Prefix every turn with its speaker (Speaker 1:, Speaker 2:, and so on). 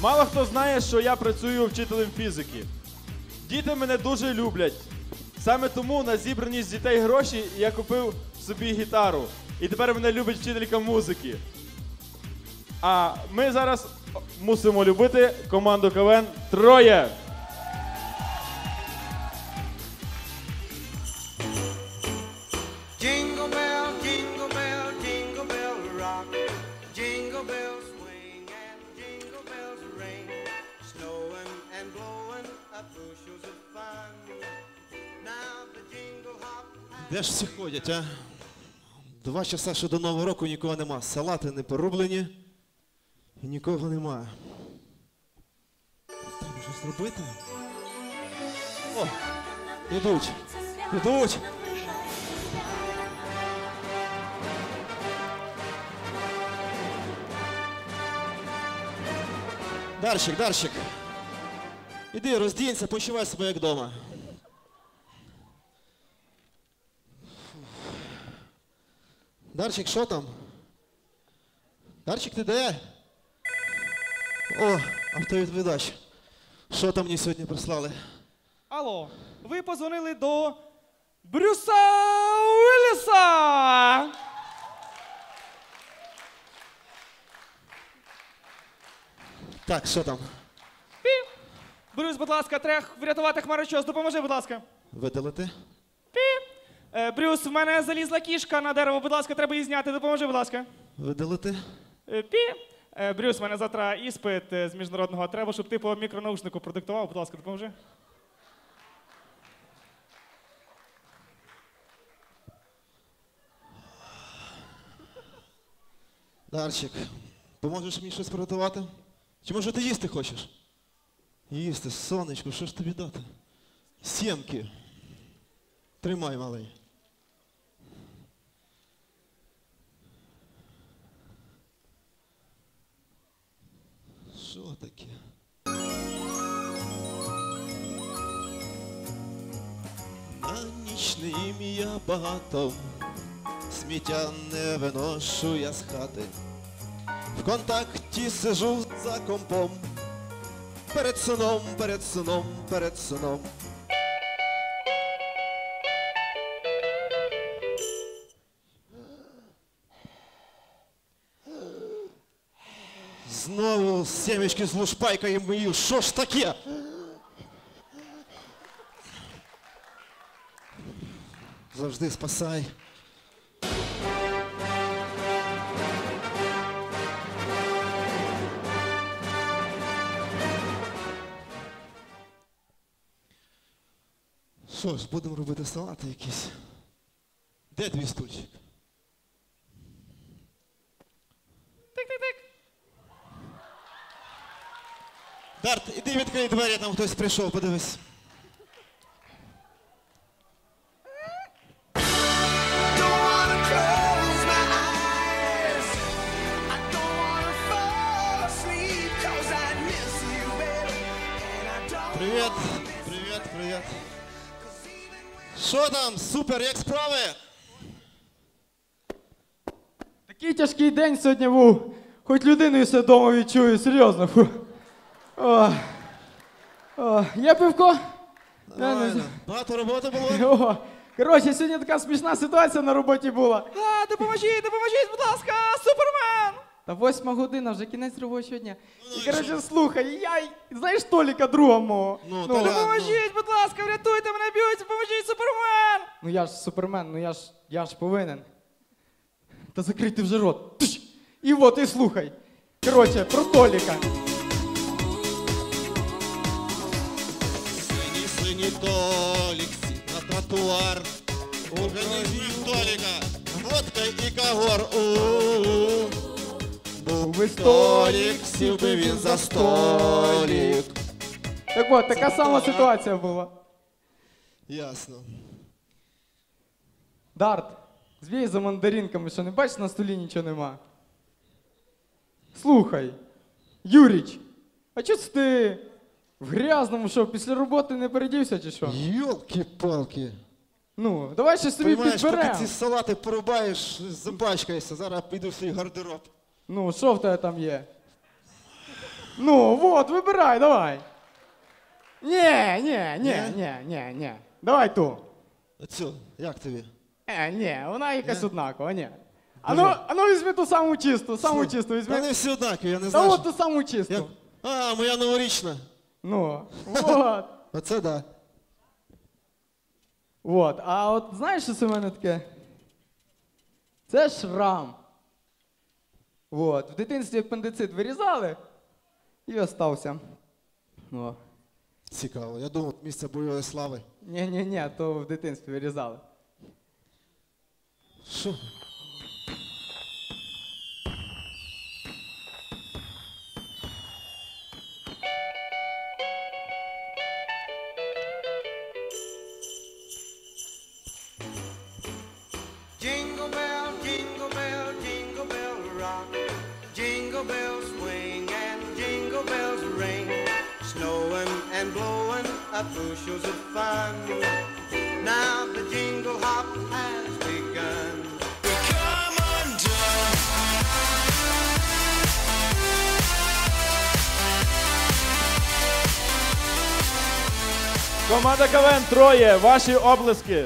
Speaker 1: Мало хто знає, що я працюю вчителем фізики. Діти мене дуже люблять. Саме тому на зібрані з дітей гроші я купив собі гітару. І тепер мене любить вчителька музики. А ми зараз мусимо любити команду КВН Троє.
Speaker 2: Де ж всі ходять, а? Два часа ще до Нового року нікого нема. Салати не порублені і нікого нема. Треба щось робити. О, ідуть, ідуть. Дарщик, Дарщик. Іди, роздінься, почувай себе як вдома. Дарчик, що там? Дарчик, ти де? О, автовідповідач. Що там мені сьогодні прислали?
Speaker 3: Алло, ви позвонили до Брюса Уілліса!
Speaker 2: Так, що там?
Speaker 3: Брюс, будь ласка, треба врятувати хмарочос. Допоможи, будь ласка.
Speaker 2: Видалити?
Speaker 3: Е, Брюс, в мене залізла кішка на дерево, будь ласка, треба її зняти. Допоможи, будь ласка.
Speaker 2: Видалити?
Speaker 3: Е, Пі. Е, Брюс, в мене завтра іспит е, з міжнародного. Треба, щоб ти по мікронаушнику продиктував. Будь ласка, допоможи.
Speaker 2: Дарчик, поможеш мені щось приготувати? Чи може ти їсти хочеш? Їсти, сонечко, що ж тобі дати? Сімки. Тримай, малий. Що таке? На нічним я багато, сміття не виношу я з хати. В контакті сижу за компом. Перед сном, перед сном, перед сном. Знову сімечки з лушпайкою мою. Що ж таке? Завжди спасай. Що ж, будемо робити салати якісь. Де твій стульчик?
Speaker 3: Тик-тик-тик.
Speaker 2: Дарт, іди відкрий двері, там хтось прийшов, подивись. Привіт, привіт, привіт. Що там, супер, як справи?
Speaker 3: Такий тяжкий день сьогодні був. Хоч людиною все вдома відчую, серйозно. Фу. О. О. Є пивко?
Speaker 2: Нормально. Багато роботи було?
Speaker 3: О. Коротше, сьогодні така смішна ситуація на роботі була. А, допоможіть, допоможіть, будь ласка, супермен! Та восьма година, вже кінець робочого дня. І коротше, слухай, я й- знаєш Толіка друга мого.
Speaker 2: Ну, Толя,
Speaker 3: допоможіть, будь ласка, врятуйте мене, б'ють, допоможіть, супермен! Ну я ж супермен, ну я ж я ж повинен. Та закрий ти вже рот. Тш! І от, і слухай. Коротше, про Толіка.
Speaker 2: Синій, синій на тротуар. Організм Толіка, водка і кагор. У-у-у. Був би столік, сів би він за столік.
Speaker 3: Так от, така сама ситуація була.
Speaker 2: Ясно.
Speaker 3: Дарт, звій за мандаринками, що не бачиш, на столі нічого нема. Слухай, Юріч, а чого ти в грязному що, після роботи не передівся чи що?
Speaker 2: Йолки-палки.
Speaker 3: Ну, давай щось собі
Speaker 2: Понимаєш, поки
Speaker 3: підберемо.
Speaker 2: ці салати порубаєш, запачкаєшся. Зараз піду в свій гардероб.
Speaker 3: Ну, що в тебе там є? Ну, вот, вибирай, давай. Ні, ні, ні,
Speaker 2: Ні?
Speaker 3: ні, ні. Давай ту.
Speaker 2: Оцю, як тобі?
Speaker 3: Е, ні, вона якась
Speaker 2: Ні?
Speaker 3: однакова, ні. А ну, а ну візьми ту саму чисту, саму чисту
Speaker 2: Та
Speaker 3: візьми.
Speaker 2: не всі однакові, я не
Speaker 3: Та
Speaker 2: знаю.
Speaker 3: от
Speaker 2: що-
Speaker 3: ту саму чисту.
Speaker 2: Як? А, моя новорічна.
Speaker 3: Ну, вот.
Speaker 2: Оце да.
Speaker 3: Вот. А от знаєш, що це в мене таке? Це шрам. Вот. В дитинстві апендицит вирізали і остався. О.
Speaker 2: Цікаво. Я думав, місце бойової слави.
Speaker 3: Ні-ні-ні, то в дитинстві вирізали.
Speaker 2: Що?
Speaker 4: And blowing up bushels of fun. Now the jingle hop has begun.
Speaker 1: Команда КВН троє, ваші облески.